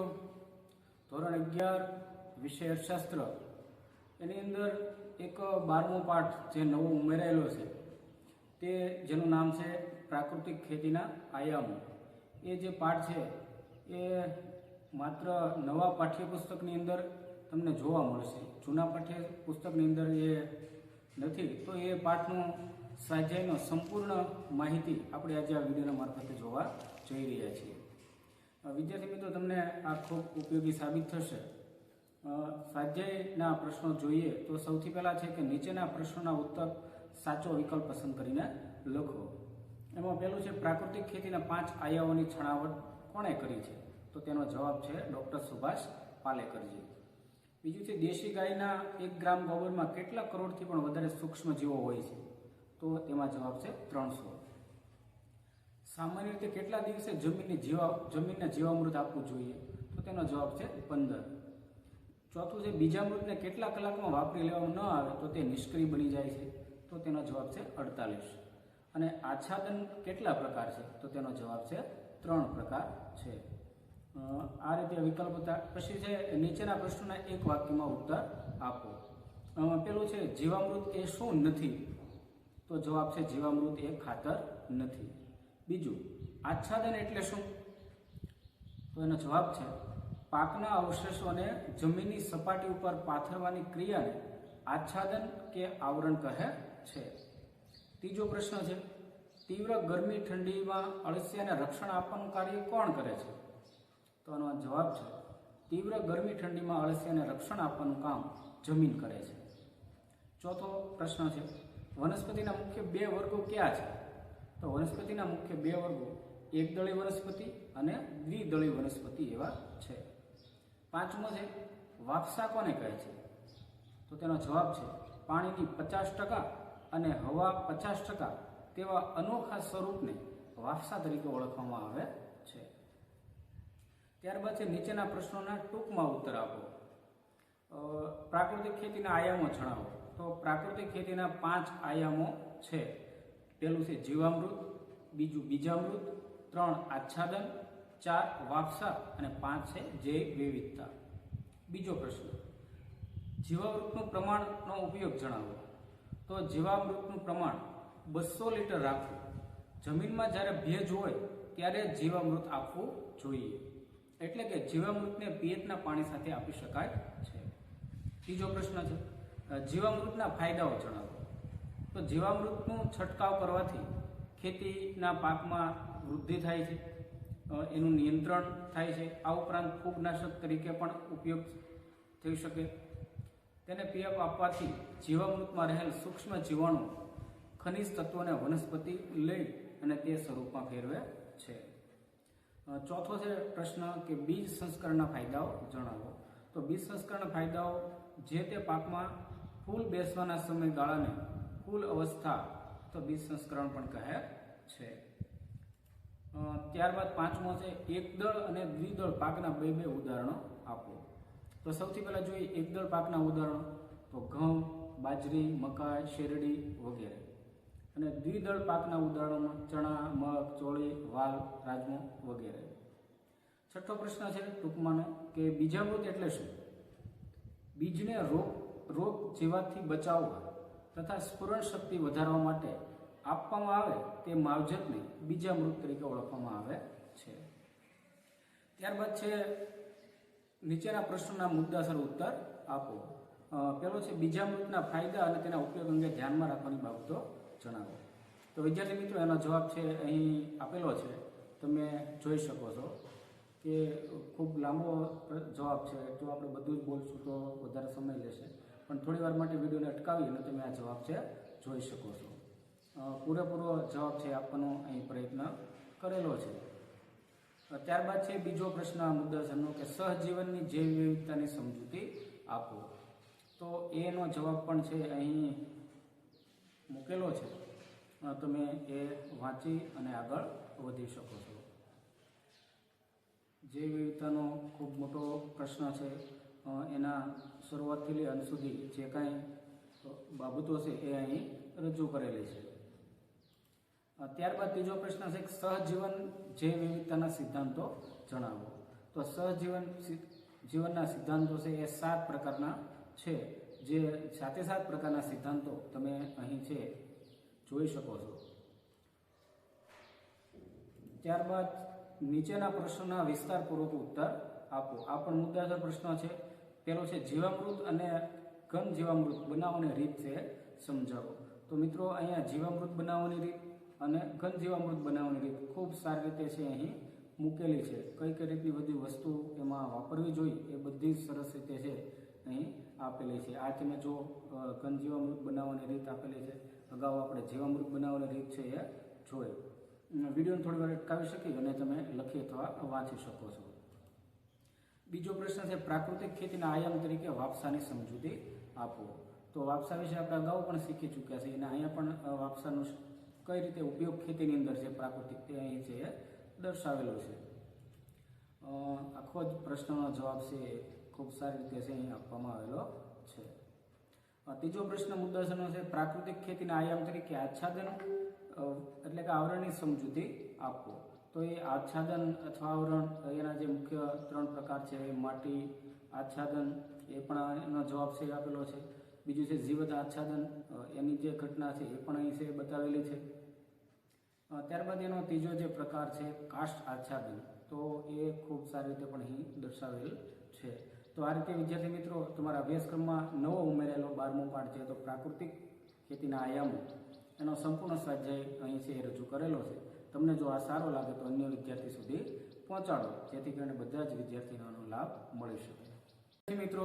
મિત્રો ધોરણ અગિયાર, વિષય અર્થશાસ્ત્ર. એની અંદર એક બારમો પાઠ જે નવો ઉમેરાયેલો છે, તે જેનું નામ છે પ્રાકૃતિક ખેતીના આયામો. એ જે પાઠ છે, એ માત્ર નવા પાઠ્યપુસ્તકની અંદર તમને જોવા મળશે. જૂના પાઠ્યપુસ્તકની અંદર એ નથી. તો એ પાઠનું સ્વાધ્યાયનો સંપૂર્ણ માહિતી આપણે આજે આ વિડીયોના મારફતે જોવા જઈ રહ્યા છીએ. વિદ્યાર્થી મિત્રો, તમને આ ખૂબ ઉપયોગી સાબિત થશે. સ્વાધ્યાયના પ્રશ્નો જોઈએ તો સૌથી પહેલાં છે કે નીચેના પ્રશ્નોના ઉત્તર સાચો વિકલ્પ પસંદ કરીને લખો. એમાં પહેલું છે, પ્રાકૃતિક ખેતીના પાંચ આયાઓની છણાવટ કોણે કરી છે? તો તેનો જવાબ છે ડૉક્ટર સુભાષ પાલેકરજી. બીજું છે, દેશી ગાયના એક ગ્રામ ગોબરમાં કેટલા કરોડથી પણ વધારે સૂક્ષ્મ જીવો હોય છે? તો તેમાં જવાબ છે ત્રણસો. સામાન્ય રીતે કેટલા દિવસે જમીનને જીવા જમીનને જીવામૃત આપવું જોઈએ? તો તેનો જવાબ છે પંદર. ચોથું છે બીજામૃતને કેટલા કલાકમાં વાપરી લેવામાં ન આવે તો તે નિષ્ક્રિય બની જાય છે? તો તેનો જવાબ છે અડતાલીસ. અને આચ્છાદન કેટલા પ્રકાર છે? તો તેનો જવાબ છે ત્રણ પ્રકાર છે. આ રીતે વિકલ્પ પછી છે, નીચેના પ્રશ્નના એક વાક્યમાં ઉત્તર આપો. પેલું છે, જીવામૃત એ શું નથી? તો જવાબ છે, જીવામૃત એ ખાતર નથી. બીજું, આચ્છાદન એટલે શું? તો એનો જવાબ છે, પાકના અવશેષોને જમીનની સપાટી ઉપર પાથરવાની ક્રિયાને આચ્છાદન કે આવરણ કહે છે. ત્રીજો પ્રશ્ન છે, તીવ્ર ગરમી ઠંડીમાં અળસિયાને રક્ષણ આપવાનું કાર્ય કોણ કરે છે? તો આનો જવાબ છે, તીવ્ર ગરમી ઠંડીમાં અળસિયાને રક્ષણ આપવાનું કામ જમીન કરે છે. ચોથો પ્રશ્ન છે, વનસ્પતિના મુખ્ય બે વર્ગો ક્યાં છે? તો વનસ્પતિના મુખ્ય બે વર્ગો એકદળી વનસ્પતિ અને દ્વિદળી વનસ્પતિ એવા છે. પાંચમો છે વાફસા કોને કહે છે? તો તેનો જવાબ છે, પાણીની પચાસ ટકા અને હવા પચાસ ટકા તેવા અનોખા સ્વરૂપને વાફસા તરીકે ઓળખવામાં આવે છે. ત્યારબાદ છે, નીચેના પ્રશ્નોના ટૂંકમાં ઉત્તર આપો. પ્રાકૃતિક ખેતીના આયામો જણાવો. તો પ્રાકૃતિક ખેતીના પાંચ આયામો છે. પહેલું છે જીવામૃત, બીજું બીજામૃત, ત્રણ આચ્છાદન, ચાર વાપસા અને પાંચ છે જૈવ વિવિધતા. બીજો પ્રશ્ન. જીવામૃતનું પ્રમાણનો ઉપયોગ જણાવો. તો જીવામૃતનું પ્રમાણ બસો લીટર રાખવું. જમીનમાં જ્યારે ભેજ હોય ત્યારે જીવામૃત આપવું જોઈએ. એટલે કે જીવામૃતને પિયતના પાણી સાથે આપી શકાય છે. ત્રીજો પ્રશ્ન છે. જીવામૃતના ફાયદાઓ જણાવો. તો જીવામૃતનું છંટકાવ કરવાથી ખેતીના પાકમાં વૃદ્ધિ થાય છે. એનું નિયંત્રણ થાય છે. આ ઉપરાંત ફૂગનાશક તરીકે પણ ઉપયોગ થઈ શકે. તેને પીએફ આપવાથી જીવામૃતમાં રહેલ સૂક્ષ્મ જીવાણુ ખનિજ તત્વોને વનસ્પતિ લઈ અને તે સ્વરૂપમાં ફેરવે છે. ચોથો છે પ્રશ્ન કે બીજ સંસ્કરણના ફાયદાઓ જણાવો. તો બીજ સંસ્કરણના ફાયદાઓ જે તે પાકમાં ફૂલ બેસવાના સમયગાળાને ફૂલ અવસ્થા, તો બીજ સંસ્કરણ પણ કહે છે. ત્યારબાદ પાંચમો છે એકદળ અને દ્વિદળ પાકના બે બે ઉદાહરણો આપો. તો સૌથી પહેલા જોઈએ એકદળ પાકના ઉદાહરણો, તો ઘઉં, બાજરી, મકાઈ, શેરડી વગેરે. અને દ્વિદળ પાકના ઉદાહરણોમાં ચણા, મગ, ચોળી, વાલ, રાજમો વગેરે. છઠ્ઠો પ્રશ્ન છે ટૂંકમાંનો, કે બીજામૃત એટલે શું? બીજને રોગ રોગ જેવાથી બચાવવા. તથા સ્ફુરણ શક્તિ વધારવા માટે આપવામાં આવે તે માવજતને બીજા મૃત તરીકે ઓળખવામાં આવે છે. ત્યારબાદ છે, નીચેના પ્રશ્નોના મુદ્દાસર ઉત્તર આપો. પેલો છે બીજામૃતના ફાયદા અને તેના ઉપયોગ અંગે ધ્યાનમાં રાખવાની બાબતો જણાવો. તો વિદ્યાર્થી મિત્રો, એનો જવાબ છે, અહીં આપેલો છે. તમે જોઈ શકો છો કે ખૂબ લાંબો જવાબ છે. જો આપણે બધું જ બોલશું તો વધારે સમય લેશે. પણ થોડી વાર માટે વિડીયોને અટકાવી અને તમે આ જવાબ છે જોઈ શકો છો. પૂરેપૂરો જવાબ છે આપવાનો અહીં પ્રયત્ન કરેલો છે. ત્યારબાદ છે બીજો પ્રશ્ન, આ મુદ્દાસરનો કે સહજીવનની જૈવ વિવિધતાની સમજૂતી આપો. તો એનો જવાબ પણ છે અહીં મૂકેલો છે. તમે એ વાંચી અને આગળ વધી શકો છો. જૈવ વિવિધતાનો ખૂબ મોટો પ્રશ્ન છે. એના શરૂઆતથી લઈ અંત સુધી જે કાંઈ બાબતો છે એ અહીં રજૂ કરેલી છે. ત્યારબાદ ત્રીજો પ્રશ્ન છે સહજીવન જૈવ વિવિધતાના સિદ્ધાંતો જણાવો. તો સહજીવન જીવનના સિદ્ધાંતો છે એ સાત પ્રકારના છે. જે સાતે સાત પ્રકારના સિદ્ધાંતો તમે અહીં છે, જોઈ શકો છો. ત્યારબાદ નીચેના પ્રશ્નોના વિસ્તારપૂર્વક ઉત્તર આપો. આ પણ મુદ્દાસર પ્રશ્ન છે. પેલો છે જીવામૃત અને ઘન જીવામૃત બનાવવાની રીત છે સમજાવો. તો મિત્રો અહીંયા જીવામૃત બનાવવાની રીત અને ઘન જીવામૃત બનાવવાની રીત ખૂબ સારી રીતે છે અહીં મૂકેલી છે. કઈ કઈ રીતની બધી વસ્તુ એમાં વાપરવી જોઈએ એ બધી જ સરસ રીતે છે અહીં આપેલી છે. આ તમે જો ઘન જીવામૃત બનાવવાની રીત આપેલી છે. અગાઉ આપણે જીવામૃત બનાવવાની રીત છે એ જોઈ. વિડીયોને થોડી વાર અટકાવી શકી અને તમે લખી અથવા વાંચી શકો છો. બીજો પ્રશ્ન છે, પ્રાકૃતિક ખેતીના આયામ તરીકે વાપસાની સમજૂતી આપો. તો વાપસા વિશે આપણે અગાઉ પણ શીખી ચૂક્યા છીએ. અને અહીંયા પણ વાપસાનો કઈ રીતે ઉપયોગ ખેતીની અંદર છે પ્રાકૃતિક તે અહીં છે દર્શાવેલો છે. આખો જ પ્રશ્નનો જવાબ છે ખૂબ સારી રીતે છે અહીં આપવામાં આવેલો છે. ત્રીજો પ્રશ્ન મુદ્દાસરનો છે, પ્રાકૃતિક ખેતીના આયામ તરીકે આચ્છાદન એટલે કે આવરણની સમજૂતી આપો. તો એ આચ્છાદન અથવા આવરણ એના જે મુખ્ય ત્રણ પ્રકાર છે, એ માટી, આચ્છાદન, એ પણ એનો જવાબ છે આપેલો છે. બીજું છે જીવત આચ્છાદન એની જે ઘટના છે એ પણ અહીં છે બતાવેલી છે. ત્યારબાદ એનો ત્રીજો જે પ્રકાર છે કાષ્ટ આચ્છાદન, તો એ ખૂબ સારી રીતે પણ અહીં દર્શાવેલ છે. તો આ રીતે, વિદ્યાર્થી મિત્રો, તમારા અભ્યાસક્રમમાં નવો ઉમેરેલો બારમો પાઠ છે, તો પ્રાકૃતિક ખેતીના આયામો, એનો સંપૂર્ણ સ્વાધ્યાય અહીં છે એ રજૂ કરેલો છે. તમને જો આ સારો લાગે તો અન્ય વિદ્યાર્થી સુધી પહોંચાડો, જેથી કરીને બધા જ વિદ્યાર્થીઓનો લાભ મળી શકે. મિત્રો